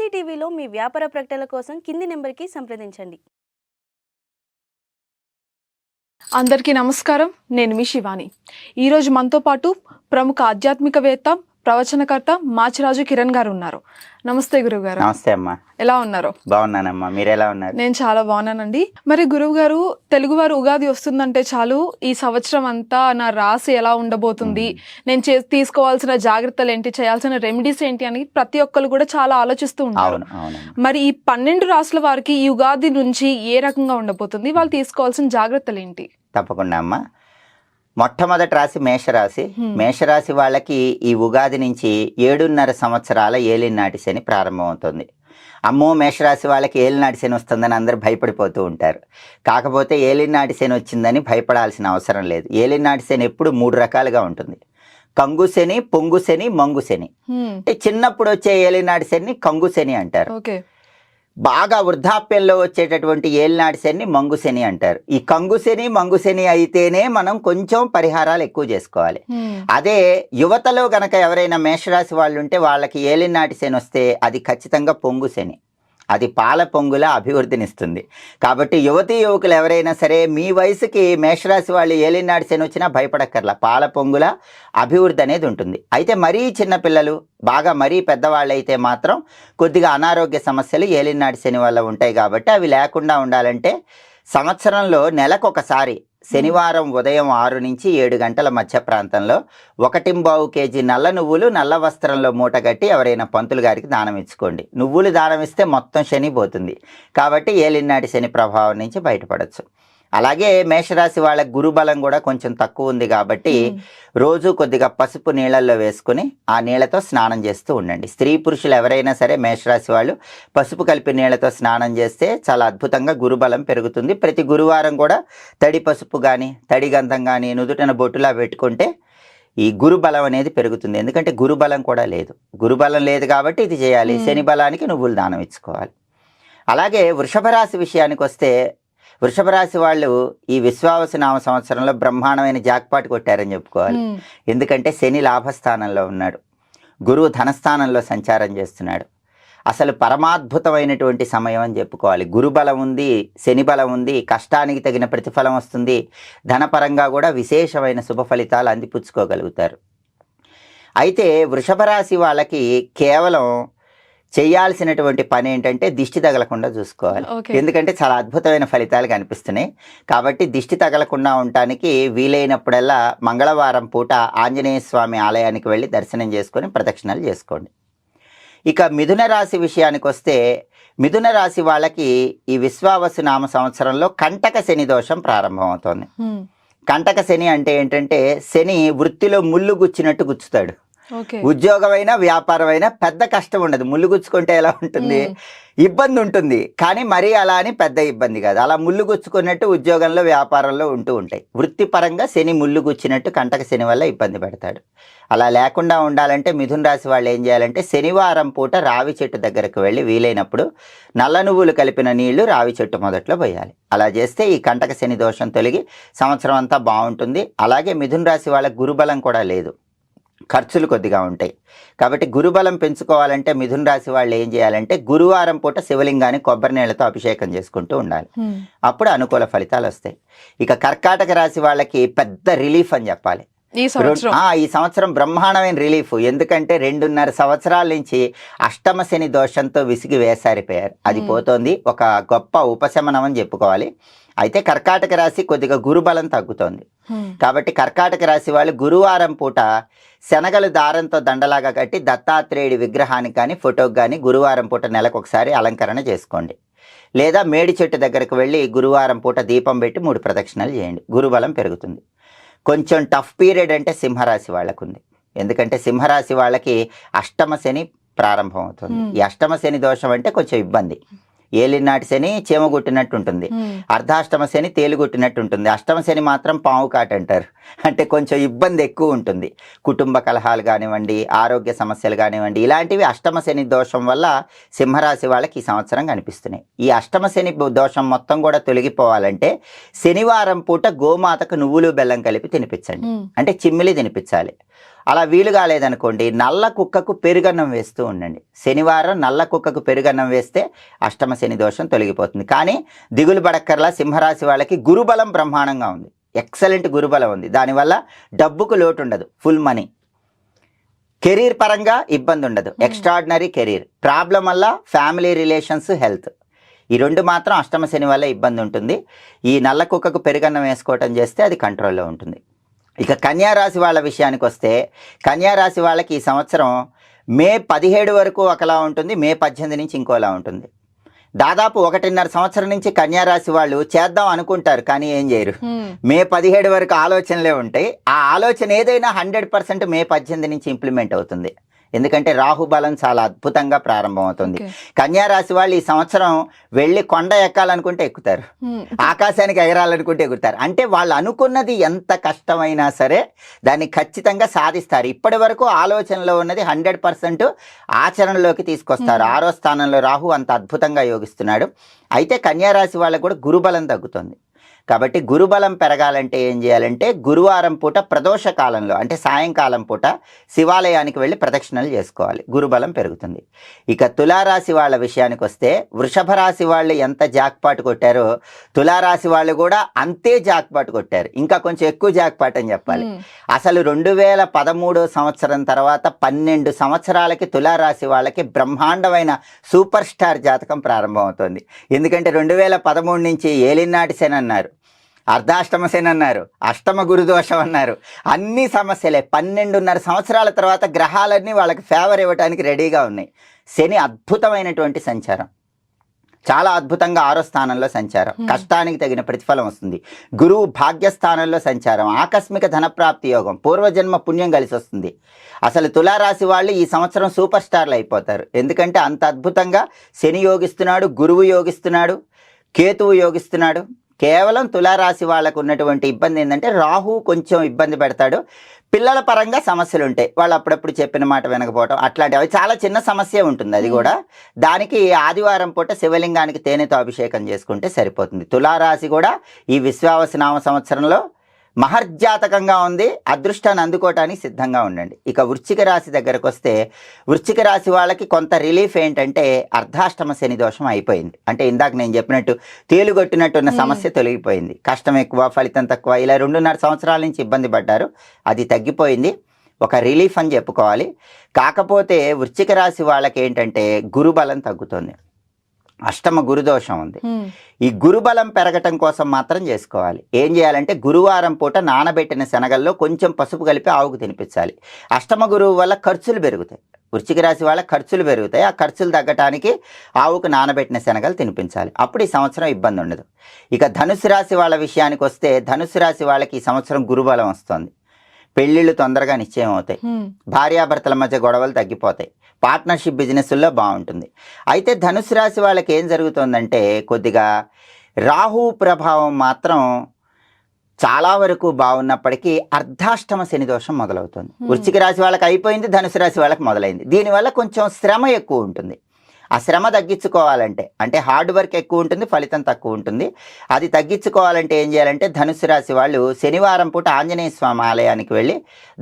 స్వాతి టీవీలో మీ వ్యాపార ప్రకటనల కోసం కింది నెంబర్కి సంప్రదించండి. అందరికీ నమస్కారం. నేను మీ శివాని. ఈరోజు మనతో పాటు ప్రముఖ ఆధ్యాత్మికవేత్త ప్రవచనకర్త మాచిరాజు కిరణ్ గారు ఉన్నారు. నమస్తే గురువు గారు నమస్తే అమ్మా. ఎలా ఉన్నారు? బాగున్నానమ్మా. మీరు ఎలా ఉన్నారు? నేను చాలా బాగున్నానండి. మరి గురువు గారు తెలుగువారు ఉగాది వస్తుందంటే చాలు ఈ సంవత్సరం అంతా నా రాశి ఎలా ఉండబోతుంది? నేను చే తీసుకోవాల్సిన జాగ్రత్తలు ఏంటి? చేయాల్సిన రెమెడీస్ ఏంటి? అని ప్రతి ఒక్కరు కూడా చాలా ఆలోచిస్తూ ఉంటారు. మరి ఈ పన్నెండు రాసుల వారికి ఈ ఉగాది నుంచి ఏ రకంగా ఉండబోతుంది? వాళ్ళు తీసుకోవాల్సిన జాగ్రత్తలు ఏంటి? తప్పకుండా అమ్మా. మొట్టమొదటి రాశి మేషరాశి. మేషరాశి వాళ్ళకి ఈ ఉగాది నుంచి ఏడున్నర సంవత్సరాల ఏలినాటి శని ప్రారంభమవుతుంది. అమ్మో మేషరాశి వాళ్ళకి ఏలినాటి శని వస్తుందని అందరూ భయపడిపోతూ ఉంటారు. కాకపోతే ఏలినాటి శని వచ్చిందని భయపడాల్సిన అవసరం లేదు. ఏలినాటి శని ఎప్పుడు మూడు రకాలుగా ఉంటుంది. కంగు శని పొంగు శని మంగు శని. అంటే చిన్నప్పుడు వచ్చే ఏలినాటి శని కంగు శని అంటారు. ఓకే. బాగా వృద్ధాప్యంలో వచ్చేటటువంటి ఏలినాటి శని మంగు శని అంటారు. ఈ కంగు శని మంగు శని అయితేనే మనం కొంచెం పరిహారాలు ఎక్కువ చేసుకోవాలి. అదే యువతలో గనక ఎవరైనా మేషరాశి వాళ్ళు ఉంటే వాళ్ళకి ఏలినాటి శని వస్తే అది ఖచ్చితంగా పొంగు శని. అది పాల పొంగుల అభివృద్ధినిస్తుంది. కాబట్టి యువతీ యువకులు ఎవరైనా సరే మీ వయసుకి మేషరాశి వాళ్ళు ఏలినాడు శని వచ్చినా భయపడక్కర్లా. పాల పొంగుల అభివృద్ధి అనేది ఉంటుంది. అయితే మరీ చిన్నపిల్లలు బాగా మరీ పెద్దవాళ్ళు అయితే మాత్రం కొద్దిగా అనారోగ్య సమస్యలు ఏలినాడు శని వల్ల ఉంటాయి కాబట్టి అవి లేకుండా ఉండాలంటే సంవత్సరంలో నెలకొకసారి శనివారం ఉదయం ఆరు నుంచి ఏడు గంటల మధ్య ప్రాంతంలో ఒకటింబావు కేజీ నల్ల నువ్వులు నల్ల వస్త్రంలో మూటగట్టి ఎవరైనా పంతులు గారికి దానం ఇచ్చుకోండి. నువ్వులు దానం ఇస్తే మొత్తం శని పోతుంది. కాబట్టి ఏలినాటి శని ప్రభావం నుంచి బయటపడచ్చు. అలాగే మేషరాశి వాళ్ళ గురుబలం కూడా కొంచెం తక్కువ ఉంది కాబట్టి రోజు కొద్దిగా పసుపు నీళ్ళల్లో వేసుకుని ఆ నీళ్ళతో స్నానం చేస్తూ ఉండండి. స్త్రీ పురుషులు ఎవరైనా సరే మేషరాశి వాళ్ళు పసుపు కలిపి నీళ్ళతో స్నానం చేస్తే చాలా అద్భుతంగా గురుబలం పెరుగుతుంది. ప్రతి గురువారం కూడా తడి పసుపు కానీ తడి గంధం కానీ నుదుటిన బొట్టులా పెట్టుకుంటే ఈ గురుబలం అనేది పెరుగుతుంది. ఎందుకంటే గురుబలం కూడా లేదు. గురుబలం లేదు కాబట్టి ఇది చేయాలి. శని బలానికి నువ్వులు దానం ఇచ్చుకోవాలి. అలాగే వృషభ రాశి విషయానికి వస్తే వృషభ రాశి వాళ్ళు ఈ విశ్వావసు నామ సంవత్సరంలో బ్రహ్మాండమైన జాక్పాట్ కొట్టారని చెప్పుకోవాలి. ఎందుకంటే శని లాభస్థానంలో ఉన్నాడు. గురువు ధనస్థానంలో సంచారం చేస్తున్నాడు. అసలు పరమాద్భుతమైనటువంటి సమయం అని చెప్పుకోవాలి. గురుబలం ఉంది శని బలం ఉంది కష్టానికి తగిన ప్రతిఫలం వస్తుంది. ధనపరంగా కూడా విశేషమైన శుభ ఫలితాలు అందిపుచ్చుకోగలుగుతారు. అయితే వృషభ రాశి వాళ్ళకి కేవలం చేయాల్సినటువంటి పని ఏంటంటే దిష్టి తగలకుండా చూసుకోవాలి. ఎందుకంటే చాలా అద్భుతమైన ఫలితాలు కనిపిస్తున్నాయి. కాబట్టి దిష్టి తగలకుండా ఉండటానికి వీలైనప్పుడల్లా మంగళవారం పూట ఆంజనేయ స్వామి ఆలయానికి వెళ్ళి దర్శనం చేసుకొని ప్రదక్షిణలు చేసుకోండి. ఇక మిథున రాశి విషయానికి వస్తే మిథున రాశి వాళ్ళకి ఈ విశ్వావసు నామ సంవత్సరంలో కంటక శని దోషం ప్రారంభమవుతోంది. కంటక శని అంటే ఏంటంటే శని వృత్తిలో ముళ్ళు గుచ్చినట్టు గుచ్చుతాడు. ఉద్యోగమైనా వ్యాపారమైనా పెద్ద కష్టం ఉండదు. ముళ్ళు గుచ్చుకుంటే ఎలా ఉంటుంది? ఇబ్బంది ఉంటుంది. కానీ మరీ అలా అని పెద్ద ఇబ్బంది కాదు. అలా ముళ్ళు గుచ్చుకున్నట్టు ఉద్యోగంలో వ్యాపారంలో ఉంటూ ఉంటాయి. వృత్తిపరంగా శని ముళ్ళు గుచ్చినట్టు కంటక శని వల్ల ఇబ్బంది పెడతాడు. అలా లేకుండా ఉండాలంటే మిథున రాశి వాళ్ళు ఏం చేయాలంటే శనివారం పూట రావి చెట్టు దగ్గరకు వెళ్ళి వీలైనప్పుడు నల్ల నువ్వులు కలిపిన నీళ్ళు రావి చెట్టు మొదట్లో పోయాలి. అలా చేస్తే ఈ కంటక శని దోషం తొలగి సంవత్సరం అంతా బాగుంటుంది. అలాగే మిథున రాశి వాళ్ళ గురుబలం కూడా లేదు. ఖర్చులు కొద్దిగా ఉంటాయి. కాబట్టి గురుబలం పెంచుకోవాలంటే మిథున రాశి వాళ్ళు ఏం చేయాలంటే గురువారం పూట శివలింగాన్ని కొబ్బరి నీళ్ళతో అభిషేకం చేసుకుంటూ ఉండాలి. అప్పుడు అనుకూల ఫలితాలు వస్తాయి. ఇక కర్కాటక రాశి వాళ్ళకి పెద్ద రిలీఫ్ అని చెప్పాలి. ఈ సంవత్సరం. ఆ, ఈ సంవత్సరం బ్రహ్మాండమైన రిలీఫ్. ఎందుకంటే రెండున్నర సంవత్సరాల నుంచి అష్టమ శని దోషంతో విసిగి వేసారిపోయారు. అది. పోతోంది. ఒక గొప్ప ఉపశమనం అని చెప్పుకోవాలి. అయితే కర్కాటక రాశి కొద్దిగా గురుబలం తగ్గుతోంది. కాబట్టి కర్కాటక రాశి వాళ్ళు గురువారం పూట శనగలు దారంతో దండలాగా కట్టి దత్తాత్రేయుడి విగ్రహానికి కానీ ఫోటోకి కానీ గురువారం పూట నెలకు ఒకసారి అలంకరణ చేసుకోండి. లేదా మేడి చెట్టు దగ్గరకు వెళ్ళి గురువారం పూట దీపం పెట్టి మూడు ప్రదక్షిణలు చేయండి. గురుబలం పెరుగుతుంది. కొంచెం టఫ్ పీరియడ్ అంటే సింహరాశి వాళ్ళకు ఉంది ఎందుకంటే సింహరాశి వాళ్ళకి అష్టమ శని ప్రారంభం అవుతుంది. ఈ అష్టమ శని దోషం అంటే కొంచెం ఇబ్బంది. ఏలినాటి శని చీమ గుట్టినట్టు ఉంటుంది అర్ధాష్టమ శని తేలుగొట్టినట్టు ఉంటుంది అష్టమ శని మాత్రం పాము కాట అంటారు. అంటే కొంచెం ఇబ్బంది ఎక్కువ ఉంటుంది. కుటుంబ కలహాలు కానివ్వండి ఆరోగ్య సమస్యలు కానివ్వండి ఇలాంటివి అష్టమ శని దోషం వల్ల సింహరాశి వాళ్ళకి ఈ సంవత్సరం కనిపిస్తున్నాయి. ఈ అష్టమ శని దోషం మొత్తం కూడా తొలగిపోవాలంటే శనివారం పూట గోమాతకు నువ్వులు బెల్లం కలిపి తినిపించండి. అంటే చిమ్మిలి తినిపించాలి. అలా వీలు కాలేదనుకోండి నల్ల కుక్కకు పెరుగన్నం వేస్తూ ఉండండి. శనివారం నల్ల కుక్కకు పెరుగన్నం వేస్తే అష్టమ శని దోషం తొలగిపోతుంది. కానీ దిగులు పడక్కర్లా సింహరాశి వాళ్ళకి గురుబలం బ్రహ్మాండంగా ఉంది. ఎక్సలెంట్ గురుబలం ఉంది. దానివల్ల డబ్బుకు లోటు ఉండదు ఫుల్ మనీ. కెరీర్ పరంగా ఇబ్బంది ఉండదు. Extraordinary career. ప్రాబ్లం వల్ల ఫ్యామిలీ రిలేషన్స్ హెల్త్. ఈ రెండు మాత్రం అష్టమ శని వల్ల ఇబ్బంది ఉంటుంది. ఈ నల్ల కుక్కకు పెరుగన్నం వేసుకోవటం చేస్తే అది కంట్రోల్లో ఉంటుంది. ఇక కన్యా రాశి వాళ్ళ విషయానికి వస్తే కన్యా రాశి వాళ్ళకి ఈ సంవత్సరం మే పదిహేడు వరకు ఒకలా ఉంటుంది మే పద్దెనిమిది నుంచి ఇంకోలా ఉంటుంది. దాదాపు ఒకటిన్నర సంవత్సరం నుంచి కన్యా రాశి వాళ్ళు చేద్దాం అనుకుంటారు కానీ ఏం చేయరు. మే పదిహేడు వరకు ఆలోచనలే ఉంటాయి. ఆ ఆలోచన ఏదైనా హండ్రెడ్ పర్సెంట్ మే పద్దెనిమిది నుంచి ఇంప్లిమెంట్ అవుతుంది. ఎందుకంటే రాహు బలం చాలా అద్భుతంగా ప్రారంభమవుతుంది. కన్యా రాశి వాళ్ళు ఈ సంవత్సరం వెళ్ళి కొండ ఎక్కాలనుకుంటే ఎక్కుతారు. ఆకాశానికి ఎగరాలనుకుంటే ఎగురుతారు అంటే వాళ్ళు అనుకున్నది ఎంత కష్టమైనా సరే దాన్ని ఖచ్చితంగా సాధిస్తారు. ఇప్పటి వరకు ఆలోచనలో ఉన్నది హండ్రెడ్ పర్సెంట్ ఆచరణలోకి తీసుకొస్తారు. ఆరో స్థానంలో రాహు అంత అద్భుతంగా యోగిస్తున్నాడు. అయితే కన్యా రాశి వాళ్ళకు కూడా గురుబలం తగ్గుతుంది. కాబట్టి గురుబలం పెరగాలంటే ఏం చేయాలంటే గురువారం పూట ప్రదోష కాలంలో అంటే సాయంకాలం పూట శివాలయానికి వెళ్ళి ప్రదక్షిణలు చేసుకోవాలి. గురుబలం పెరుగుతుంది. ఇక తులారాశి వాళ్ళ విషయానికి వస్తే వృషభ రాశి వాళ్ళు ఎంత జాక్పాట్ కొట్టారో తులారాశి వాళ్ళు కూడా అంతే జాక్పాట్ కొట్టారు. ఇంకా కొంచెం ఎక్కువ జాక్పాట్ అని చెప్పాలి. అసలు రెండు వేల పదమూడో సంవత్సరం తర్వాత పన్నెండు సంవత్సరాలకి తులారాశి వాళ్ళకి బ్రహ్మాండమైన సూపర్ స్టార్ జాతకం ప్రారంభమవుతుంది. ఎందుకంటే రెండు వేల పదమూడు నుంచి ఏలినాటి శని అన్నారు. అర్ధాష్టమ శని అన్నారు అష్టమ గురుదోషం అన్నారు. అన్ని సమస్యలే. పన్నెండున్నర సంవత్సరాల తర్వాత గ్రహాలన్నీ వాళ్ళకి ఫేవర్ ఇవ్వడానికి రెడీగా ఉన్నాయి. శని అద్భుతమైనటువంటి సంచారం. చాలా అద్భుతంగా ఆరో స్థానంలో సంచారం. కష్టానికి తగిన ప్రతిఫలం వస్తుంది. గురువు భాగ్యస్థానంలో సంచారం. ఆకస్మిక ధనప్రాప్తి యోగం. పూర్వజన్మ పుణ్యం కలిసి వస్తుంది. అసలు తులారాశి వాళ్ళు ఈ సంవత్సరం సూపర్ స్టార్లు అయిపోతారు. ఎందుకంటే అంత అద్భుతంగా శని యోగిస్తున్నాడు గురువు యోగిస్తున్నాడు కేతువు యోగిస్తున్నాడు. కేవలం తులారాశి వాళ్ళకు ఉన్నటువంటి ఇబ్బంది ఏంటంటే రాహు కొంచెం ఇబ్బంది పెడతాడు. పిల్లల పరంగా సమస్యలు ఉంటాయి. వాళ్ళు అప్పుడప్పుడు చెప్పిన మాట వినకపోవటం అట్లాంటివి. అవి చాలా చిన్న సమస్య ఉంటుంది అది కూడా. దానికి ఆదివారం పూట శివలింగానికి తేనెతో అభిషేకం చేసుకుంటే సరిపోతుంది. తులారాశి కూడా ఈ విశ్వావసనామ సంవత్సరంలో మహర్జాతకంగా ఉంది అదృష్టాన్ని అందుకోవటానికి సిద్ధంగా ఉండండి. ఇక వృశ్చిక రాశి దగ్గరకు వస్తే వృశ్చిక రాశి వాళ్ళకి కొంత రిలీఫ్ ఏంటంటే అర్ధాష్టమ శని దోషం అయిపోయింది. అంటే ఇందాక నేను చెప్పినట్టు తేలుగొట్టినట్టున్న Hmm. సమస్య తొలగిపోయింది. కష్టం ఎక్కువ ఫలితం తక్కువ ఇలా రెండున్నర సంవత్సరాల నుంచి ఇబ్బంది పడ్డారు. అది తగ్గిపోయింది. ఒక రిలీఫ్ అని చెప్పుకోవాలి. కాకపోతే వృశ్చిక రాశి వాళ్ళకి ఏంటంటే గురుబలం తగ్గుతుంది. అష్టమ గురుదోషం ఉంది. ఈ గురుబలం పెరగటం కోసం మాత్రం చేసుకోవాలి. ఏం చేయాలంటే గురువారం పూట నానబెట్టిన శనగల్లో కొంచెం పసుపు కలిపి ఆవుకు తినిపించాలి. అష్టమ గురువు వల్ల ఖర్చులు పెరుగుతాయి. వృశ్చిక రాశి వాళ్ళ ఖర్చులు పెరుగుతాయి. ఆ ఖర్చులు తగ్గటానికి ఆవుకు నానబెట్టిన శనగలు తినిపించాలి. అప్పుడు ఈ సంవత్సరం ఇబ్బంది ఉండదు. ఇక ధనుసు రాశి వాళ్ళ విషయానికి వస్తే ధనుసు రాశి వాళ్ళకి ఈ సంవత్సరం గురుబలం వస్తుంది. పెళ్ళిళ్ళు తొందరగా నిశ్చయం అవుతాయి. భార్యాభర్తల మధ్య గొడవలు తగ్గిపోతాయి. పార్ట్నర్షిప్ బిజినెస్ల్లో బాగుంటుంది. అయితే ధనుసు రాశి వాళ్ళకి ఏం జరుగుతుందంటే కొద్దిగా రాహు ప్రభావం మాత్రం చాలా వరకు బాగున్నప్పటికీ అర్ధాష్టమ శని దోషం మొదలవుతుంది. వృశ్చిక రాశి వాళ్ళకి అయిపోయింది ధనుసు రాశి వాళ్ళకి మొదలైంది. దీనివల్ల కొంచెం శ్రమ ఎక్కువ ఉంటుంది. ఆ శ్రమ తగ్గించుకోవాలంటే అంటే హార్డ్ వర్క్ ఎక్కువ ఉంటుంది ఫలితం తక్కువ ఉంటుంది. అది తగ్గించుకోవాలంటే ఏం చేయాలంటే ధనుసు రాశి వాళ్ళు శనివారం పూట ఆంజనేయ స్వామి ఆలయానికి వెళ్ళి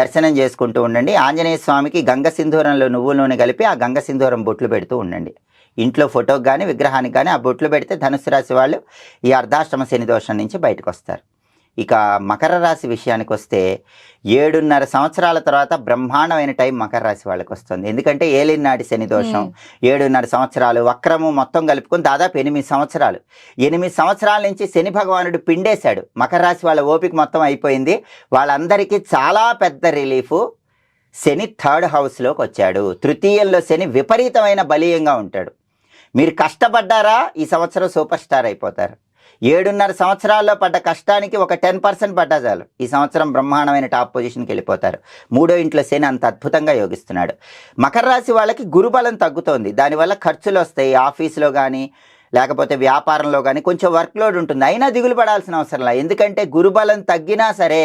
దర్శనం చేసుకుంటూ ఉండండి. ఆంజనేయ స్వామికి గంగ సింధూరంలో నువ్వుల నూనె కలిపి ఆ గంగ సింధూరం బొట్లు పెడుతూ ఉండండి. ఇంట్లో ఫోటోకి కానీ విగ్రహానికి కానీ ఆ బొట్లు పెడితే ధనుసు రాశి వాళ్ళు ఈ అర్ధాష్టమ శని దోషం నుంచి బయటకు వస్తారు. ఇక మకర రాశి విషయానికి వస్తే ఏడున్నర సంవత్సరాల తర్వాత బ్రహ్మాండమైన టైం మకర రాశి వాళ్ళకి వస్తుంది. ఎందుకంటే ఏలినాటి శని దోషం. ఏడున్నర సంవత్సరాలు వక్రము మొత్తం కలుపుకొని దాదాపు ఎనిమిది సంవత్సరాలు. ఎనిమిది సంవత్సరాల నుంచి శని భగవానుడు పిండేశాడు. మకర రాశి వాళ్ళ ఓపిక మొత్తం అయిపోయింది. వాళ్ళందరికీ చాలా పెద్ద రిలీఫ్ శని థర్డ్ హౌస్లోకి వచ్చాడు. తృతీయంలో శని విపరీతమైన బలీయంగా ఉంటాడు. మీరు కష్టపడ్డారా? ఈ సంవత్సరం సూపర్ స్టార్ అయిపోతారు. ఏడున్నర సంవత్సరాల్లో పడ్డ కష్టానికి ఒక టెన్ పర్సెంట్ పడ్డా చాలు. ఈ సంవత్సరం బ్రహ్మాండమైన టాప్ పొజిషన్కి వెళ్ళిపోతారు. మూడో ఇంట్లో శని అంత అద్భుతంగా యోగిస్తున్నాడు. మకర రాశి వాళ్ళకి గురుబలం తగ్గుతోంది. దానివల్ల ఖర్చులు వస్తాయి. ఆఫీస్లో కానీ లేకపోతే వ్యాపారంలో కానీ కొంచెం వర్క్ లోడ్ ఉంటుంది. అయినా దిగులు పడాల్సిన అవసరం లేదు. ఎందుకంటే గురుబలం తగ్గినా సరే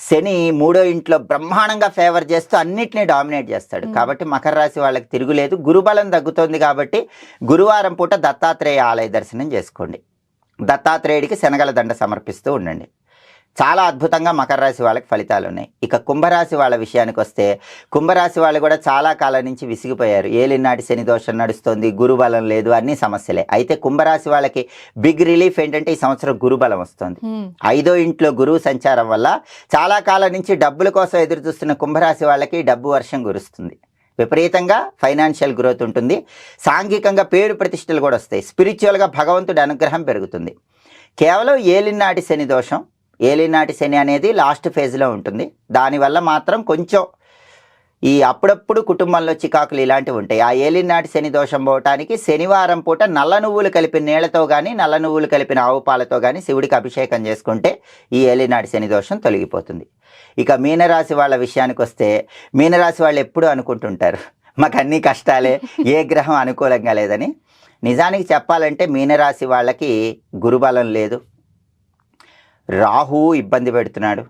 శని మూడో ఇంట్లో బ్రహ్మాండంగా ఫేవర్ చేస్తూ అన్నిటినీ డామినేట్ చేస్తాడు. కాబట్టి మకర రాశి వాళ్ళకి తిరుగులేదు. గురుబలం తగ్గుతోంది కాబట్టి గురువారం పూట దత్తాత్రేయ ఆలయ దర్శనం చేసుకోండి. దత్తాత్రేయుడికి శనగల దండ సమర్పిస్తూ ఉండండి. చాలా అద్భుతంగా మకర రాశి వాళ్ళకి ఫలితాలు ఉన్నాయి. ఇక కుంభరాశి వాళ్ళ విషయానికి వస్తే కుంభరాశి వాళ్ళు కూడా చాలా కాలం నుంచి విసిగిపోయారు. ఏలినాటి శని దోషం నడుస్తుంది గురుబలం లేదు అన్ని సమస్యలే. అయితే కుంభరాశి వాళ్ళకి బిగ్ రిలీఫ్ ఏంటంటే ఈ సంవత్సరం గురుబలం వస్తుంది. ఐదో ఇంట్లో గురువు సంచారం వల్ల చాలా కాలం నుంచి డబ్బుల కోసం ఎదురు చూస్తున్న కుంభరాశి వాళ్ళకి డబ్బు వర్షం కురుస్తుంది. విపరీతంగా ఫైనాన్షియల్ గ్రోత్ ఉంటుంది. సాంఘికంగా పేరు ప్రతిష్టలు కూడా వస్తాయి. స్పిరిచువల్గా భగవంతుడి అనుగ్రహం పెరుగుతుంది. కేవలం ఏలినాటి శని దోషం ఏలినాటి శని అనేది లాస్ట్ ఫేజ్లో ఉంటుంది. దానివల్ల మాత్రం కొంచెం ఈ అప్పుడప్పుడు కుటుంబంలో చికాకులు ఇలాంటివి ఉంటాయి. ఆ ఏలినాటి శని దోషం పోవటానికి శనివారం పూట నల్ల నువ్వులు కలిపిన నీళ్ళతో కానీ నల్ల నువ్వులు కలిపిన ఆవు పాలతో కానీ శివుడికి అభిషేకం చేసుకుంటే ఈ ఏలినాటి శని దోషం తొలగిపోతుంది. ఇక మీనరాశి వాళ్ళ విషయానికి వస్తే మీనరాశి వాళ్ళు ఎప్పుడూ అనుకుంటుంటారు? మాకు అన్ని కష్టాలే ఏ గ్రహం అనుకూలంగా లేదని. నిజానికి చెప్పాలంటే మీనరాశి వాళ్ళకి గురుబలం లేదు. రాహు ఇబ్బంది పెడుతున్నాడు.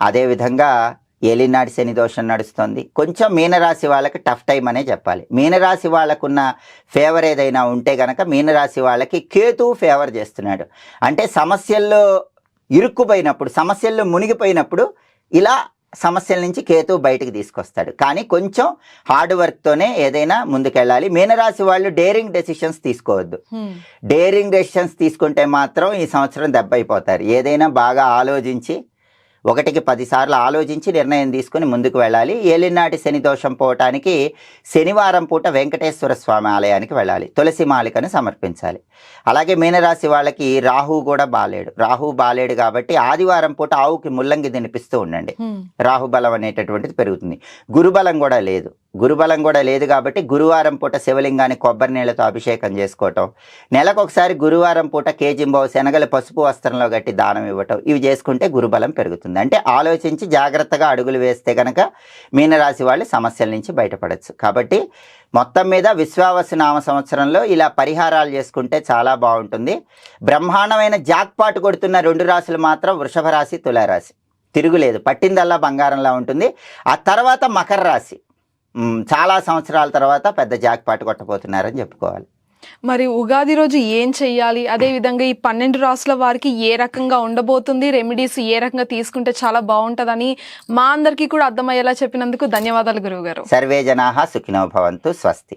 అదేవిధంగా ఏలినాటి శని దోషం నడుస్తుంది. కొంచెం మీనరాశి వాళ్ళకి టఫ్ టైం అనే చెప్పాలి. మీనరాశి వాళ్ళకున్న ఫేవర్ ఏదైనా ఉంటే గనక మీనరాశి వాళ్ళకి కేతు ఫేవర్ చేస్తున్నాడు. అంటే సమస్యల్లో ఇరుక్కుపోయినప్పుడు సమస్యల్లో మునిగిపోయినప్పుడు ఇలా సమస్యల నుంచి కేతు బయటికి తీసుకొస్తాడు. కానీ కొంచెం హార్డ్ వర్క్తోనే ఏదైనా ముందుకెళ్ళాలి. మీనరాశి వాళ్ళు డేరింగ్ డెసిషన్స్ తీసుకోవద్దు. డేరింగ్ డెసిషన్స్ తీసుకుంటే మాత్రం ఈ సంవత్సరం దెబ్బ అయిపోతారు. ఏదైనా బాగా ఆలోచించి ఒకటికి పదిసార్లు ఆలోచించి నిర్ణయం తీసుకుని ముందుకు వెళ్ళాలి. ఏలినాటి శని దోషం పోవటానికి శనివారం పూట వెంకటేశ్వర స్వామి ఆలయానికి వెళ్ళాలి. తులసి మాలికను సమర్పించాలి. అలాగే మీనరాశి వాళ్ళకి రాహు కూడా బాలేడు. రాహు బాలేడు కాబట్టి ఆదివారం పూట ఆవుకి ముల్లంగి తినిపిస్తూ ఉండండి. రాహుబలం అనేటటువంటిది పెరుగుతుంది. గురుబలం కూడా లేదు. గురుబలం కూడా లేదు కాబట్టి గురువారం పూట శివలింగాన్ని కొబ్బరి నీళ్ళతో అభిషేకం చేసుకోవటం నెలకు ఒకసారి గురువారం పూట కేజింబావు శనగలు పసుపు వస్త్రంలో కట్టి దానం ఇవ్వటం ఇవి చేసుకుంటే గురుబలం పెరుగుతుంది. అంటే ఆలోచించి జాగ్రత్తగా అడుగులు వేస్తే కనుక మీనరాశి వాళ్ళు సమస్యల నుంచి బయటపడచ్చు. కాబట్టి మొత్తం మీద విశ్వావసు నామ సంవత్సరంలో ఇలా పరిహారాలు చేసుకుంటే చాలా బాగుంటుంది. బ్రహ్మాండమైన జాక్పాట్ కొడుతున్న రెండు రాశులు మాత్రం వృషభ రాశి తులారాశి. తిరుగులేదు. పట్టిందల్లా బంగారంలా ఉంటుంది. ఆ తర్వాత మకర రాశి. చాలా సంవత్సరాల తర్వాత పెద్ద జాక్పాట్ కొట్టబోతున్నారని చెప్పుకోవాలి. మరి ఉగాది రోజు ఏం చెయ్యాలి? అదే విధంగా ఈ పన్నెండు రాసుల వారికి ఏ రకంగా ఉండబోతుంది? రెమెడీస్ ఏ రకంగా తీసుకుంటే చాలా బాగుంటుందని మా అందరికీ కూడా అర్థమయ్యేలా చెప్పినందుకు ధన్యవాదాలు గురువు గారు సర్వే జనా సుఖినో భవంతు స్వస్తి.